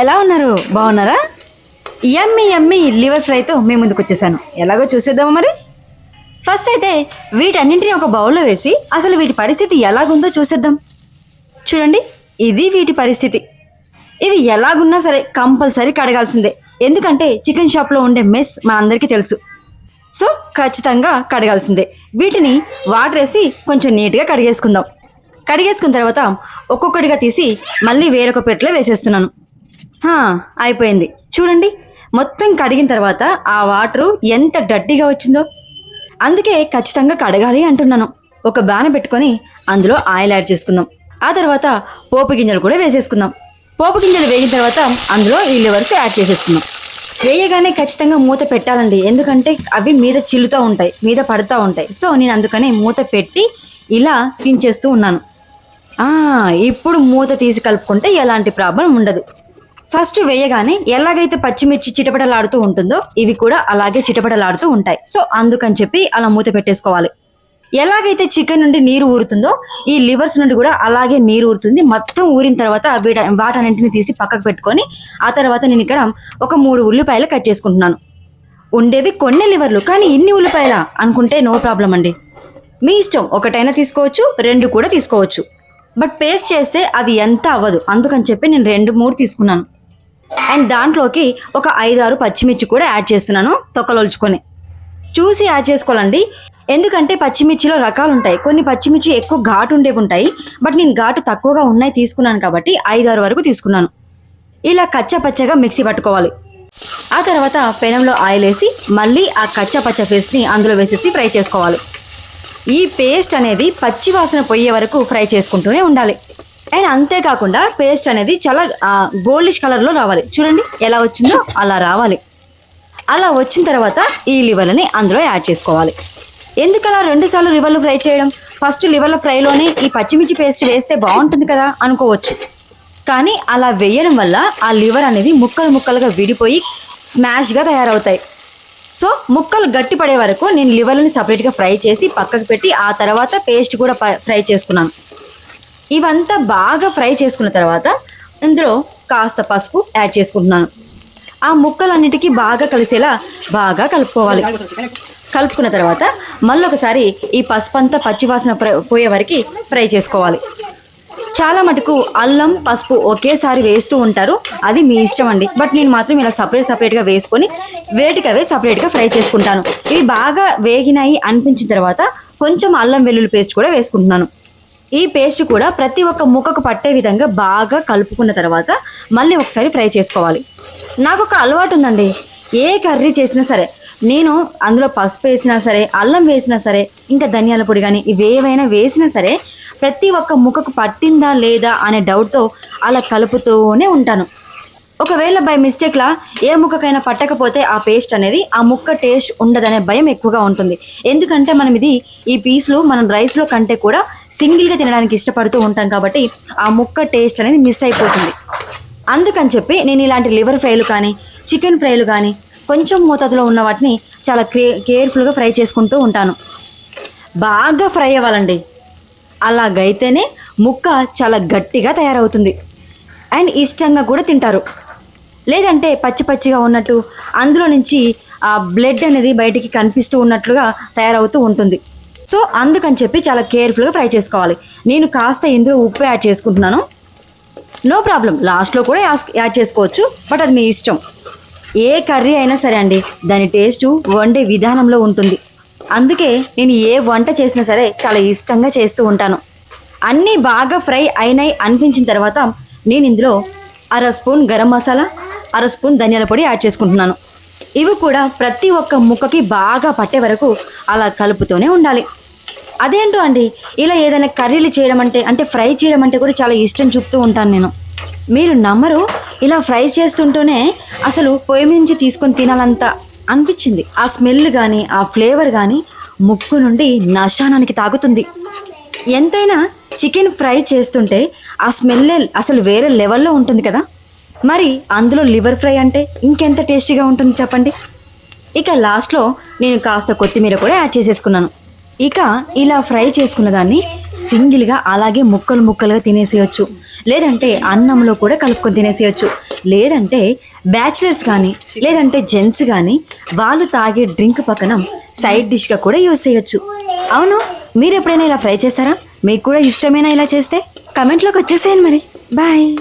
ఎలా ఉన్నారు? బాగున్నారా? ఎమ్మి ఎమ్మి లివర్ ఫ్రైతో మీ ముందుకు వచ్చేసాను. ఎలాగో చూసేద్దామా మరి? ఫస్ట్ అయితే వీటన్నింటినీ ఒక బౌల్లో వేసి అసలు వీటి పరిస్థితి ఎలాగుందో చూసేద్దాం. చూడండి ఇది వీటి పరిస్థితి. ఇవి ఎలాగున్నా సరే కంపల్సరీ కడగాల్సిందే. ఎందుకంటే చికెన్ షాప్లో ఉండే మెస్ మా అందరికీ తెలుసు. సో ఖచ్చితంగా కడగాల్సిందే. వీటిని వాటర్ వేసి కొంచెం నీట్గా కడిగేసుకుందాం. కడిగేసుకున్న తర్వాత ఒక్కొక్కటిగా తీసి మళ్ళీ వేరొక ప్లేట్లో వేసేస్తున్నాను. అయిపోయింది. చూడండి మొత్తం కడిగిన తర్వాత ఆ వాటరు ఎంత డట్టిగా వచ్చిందో. అందుకే ఖచ్చితంగా కడగాలి అంటున్నాను. ఒక బ్యాన పెట్టుకొని అందులో ఆయిల్ యాడ్ చేసుకుందాం. ఆ తర్వాత పోపు గింజలు కూడా వేసేసుకుందాం. పోపు గింజలు వేగిన తర్వాత అందులో ఈ లివర్స్ యాడ్ చేసేసుకుందాం. వేయగానే ఖచ్చితంగా మూత పెట్టాలండి. ఎందుకంటే అవి మీద చిల్లుతూ ఉంటాయి మీద పడుతూ ఉంటాయి. సో నేను అందుకనే మూత పెట్టి ఇలా స్కిన్ చేస్తూ ఉన్నాను. ఇప్పుడు మూత తీసి కలుపుకుంటే ఎలాంటి ప్రాబ్లం ఉండదు. ఫస్ట్ వేయగానే ఎలాగైతే పచ్చిమిర్చి చిటపటలాడుతూ ఉంటుందో ఇవి కూడా అలాగే చిటపటలాడుతూ ఉంటాయి. సో అందుకని చెప్పి అలా మూత పెట్టేసుకోవాలి. ఎలాగైతే చికెన్ నుండి నీరు ఊరుతుందో ఈ లివర్స్ నుండి కూడా అలాగే నీరు ఊరుతుంది. మొత్తం ఊరిన తర్వాత వీట వాటన్నింటిని తీసి పక్కకు పెట్టుకొని ఆ తర్వాత నేను ఇక్కడ ఒక మూడు ఉల్లిపాయలు కట్ చేసుకుంటున్నాను. ఉండేవి కొన్ని లివర్లు కానీ ఇన్ని ఉల్లిపాయల అనుకుంటే నో ప్రాబ్లం అండి. మీ ఇష్టం ఒకటైనా తీసుకోవచ్చు రెండు కూడా తీసుకోవచ్చు. బట్ పేస్ట్ చేస్తే అది ఎంత అవ్వదు. అందుకని చెప్పి నేను రెండు మూడు తీసుకున్నాను. అండ్ దాంట్లోకి ఒక ఐదారు పచ్చిమిర్చి కూడా యాడ్ చేస్తున్నాను తొక్కలొల్చుకొని. చూసి యాడ్ చేసుకోవాలండి. ఎందుకంటే పచ్చిమిర్చిలో రకాలు ఉంటాయి. కొన్ని పచ్చిమిర్చి ఎక్కువ ఘాటు ఉండేవి ఉంటాయి. బట్ నేను ఘాటు తక్కువగా ఉన్నాయి తీసుకున్నాను కాబట్టి ఐదారు వరకు తీసుకున్నాను. ఇలా కచ్చపచ్చగా మిక్సీ పట్టుకోవాలి. ఆ తర్వాత పెనంలో ఆయిల్ వేసి మళ్ళీ ఆ కచ్చపచ్చ పేస్ట్ని అందులో వేసేసి ఫ్రై చేసుకోవాలి. ఈ పేస్ట్ అనేది పచ్చి వాసన పోయే వరకు ఫ్రై చేసుకుంటూనే ఉండాలి. అండ్ అంతేకాకుండా పేస్ట్ అనేది చాలా గోల్డిష్ కలర్లో రావాలి. చూడండి ఎలా వచ్చిందో అలా రావాలి. అలా వచ్చిన తర్వాత ఈ లివర్ని అందులో యాడ్ చేసుకోవాలి. ఎందుకు అలా రెండుసార్లు లివర్లు ఫ్రై చేయడం? ఫస్ట్ లివర్ల ఫ్రైలోనే ఈ పచ్చిమిర్చి పేస్ట్ వేస్తే బాగుంటుంది కదా అనుకోవచ్చు. కానీ అలా వేయడం వల్ల ఆ లివర్ అనేది ముక్కలు ముక్కలుగా విడిపోయి స్మాష్గా తయారవుతాయి. సో ముక్కలు గట్టి పడే వరకు నేను లివర్ని సపరేట్గా ఫ్రై చేసి పక్కకు పెట్టి ఆ తర్వాత పేస్ట్ కూడా ప- ఫ్రై చేసుకున్నాను. ఇవంతా బాగా ఫ్రై చేసుకున్న తర్వాత ఇందులో కాస్త పసుపు యాడ్ చేసుకుంటున్నాను. ఆ ముక్కలన్నిటికీ బాగా కలిసేలా బాగా కలుపుకోవాలి. కలుపుకున్న తర్వాత మళ్ళీ ఒకసారి ఈ పసుపు అంతా పచ్చివాసన పోయే వరకు ఫ్రై చేసుకోవాలి. చాలా మటుకు అల్లం పసుపు ఒకేసారి వేస్తూ ఉంటారు. అది మీ ఇష్టం అండి. బట్ నేను మాత్రం ఇలా సపరేట్ సపరేట్గా వేసుకొని వేటికవే సపరేట్గా ఫ్రై చేసుకుంటాను. ఇవి బాగా వేగినాయి అనిపించిన తర్వాత కొంచెం అల్లం వెల్లుల్లి పేస్ట్ కూడా వేసుకుంటున్నాను. ఈ పేస్ట్ కూడా ప్రతి ఒక్క ముక్కకు పట్టే విధంగా బాగా కలుపుకున్న తర్వాత మళ్ళీ ఒకసారి ఫ్రై చేసుకోవాలి. నాకు ఒక అలవాటు ఉందండి. ఏ కర్రీ చేసినా సరే నేను అందులో పసుపు వేసినా సరే అల్లం వేసినా సరే ఇంకా ధనియాల పొడి కానీ ఇవేవైనా వేసినా సరే ప్రతి ఒక్క ముక్కకు పట్టిందా లేదా అనే డౌట్తో అలా కలుపుతూనే ఉంటాను. ఒకవేళ బై మిస్టేక్లా ఏ ముక్కకైనా పట్టకపోతే ఆ పేస్ట్ అనేది ఆ ముక్క టేస్ట్ ఉండదనే భయం ఎక్కువగా ఉంటుంది. ఎందుకంటే మనం ఇది ఈ పీస్లు మనం రైస్లో కంటే కూడా సింగిల్గా తినడానికి ఇష్టపడుతూ ఉంటాం కాబట్టి ఆ ముక్క టేస్ట్ అనేది మిస్ అయిపోతుంది. అందుకని చెప్పి నేను ఇలాంటి లివర్ ఫ్రైలు కానీ చికెన్ ఫ్రైలు కానీ కొంచెం మోతాదులో ఉన్న వాటిని చాలా క్రే కేర్ఫుల్గా ఫ్రై చేసుకుంటూ ఉంటాను. బాగా ఫ్రై అవ్వాలండి. అలాగైతేనే ముక్క చాలా గట్టిగా తయారవుతుంది. అండ్ ఇష్టంగా కూడా తింటారు. లేదంటే పచ్చి పచ్చిగా ఉన్నట్టు అందులో నుంచి ఆ బ్లడ్ అనేది బయటికి కనిపిస్తూ ఉన్నట్లుగా తయారవుతూ ఉంటుంది. సో అందుకని చెప్పి చాలా కేర్ఫుల్గా ఫ్రై చేసుకోవాలి. నేను కాస్త ఇందులో ఉప్పు యాడ్ చేసుకుంటున్నాను. No problem. లాస్ట్లో కూడా యాస్- యాడ్ చేసుకోవచ్చు. బట్ అది మీ ఇష్టం. ఏ కర్రీ అయినా సరే అండి దాని టేస్ట్ వండే విధానంలో ఉంటుంది. అందుకే నేను ఏ వంట చేసినా సరే చాలా ఇష్టంగా చేస్తూ ఉంటాను. అన్నీ బాగా ఫ్రై అయినాయి అనిపించిన తర్వాత నేను ఇందులో అర స్పూన్ గరం మసాలా అర స్పూన్ ధనియాల పొడి యాడ్ చేసుకుంటున్నాను. ఇవి కూడా ప్రతి ఒక్క ముక్కకి బాగా పట్టే వరకు అలా కలుపుతూనే ఉండాలి. అదేంటో అండి ఇలా ఏదైనా కర్రీలు చేయడం అంటే అంటే ఫ్రై చేయడం అంటే కూడా చాలా ఇష్టం చూపుతూ ఉంటాను నేను. మీరు నమ్మరు ఇలా ఫ్రై చేస్తుంటూనే అసలు పొయ్యి నుంచి తీసుకొని తినాలంత అనిపించింది. ఆ స్మెల్ కానీ ఆ ఫ్లేవర్ కానీ ముక్కు నుండి నశానానికి తాగుతుంది ఎంతైనా చికెన్ ఫ్రై చేస్తుంటే ఆ స్మెల్ అసలు వేరే లెవెల్లో ఉంటుంది కదా. మరి అందులో లివర్ ఫ్రై అంటే ఇంకెంత టేస్టీగా ఉంటుంది చెప్పండి? ఇక లాస్ట్లో నేను కాస్త కొత్తిమీర కూడా యాడ్ చేసేసుకున్నాను. ఇక ఇలా ఫ్రై చేసుకున్న దాన్ని సింగిల్గా అలాగే ముక్కలు ముక్కలుగా తినేసేయచ్చు. లేదంటే అన్నంలో కూడా కలుపుకొని తినేసేయచ్చు. లేదంటే బ్యాచిలర్స్ కానీ లేదంటే జెంట్స్ కానీ వాళ్ళు తాగే డ్రింక్ పక్కన సైడ్ డిష్గా కూడా యూస్ చేయొచ్చు. అవును మీరు ఎప్పుడైనా ఇలా ఫ్రై చేస్తారా మీకు కూడా ఇష్టమేనా ఇలా చేస్తే? కమెంట్లోకి వచ్చేసేయండి మరి. బాయ్.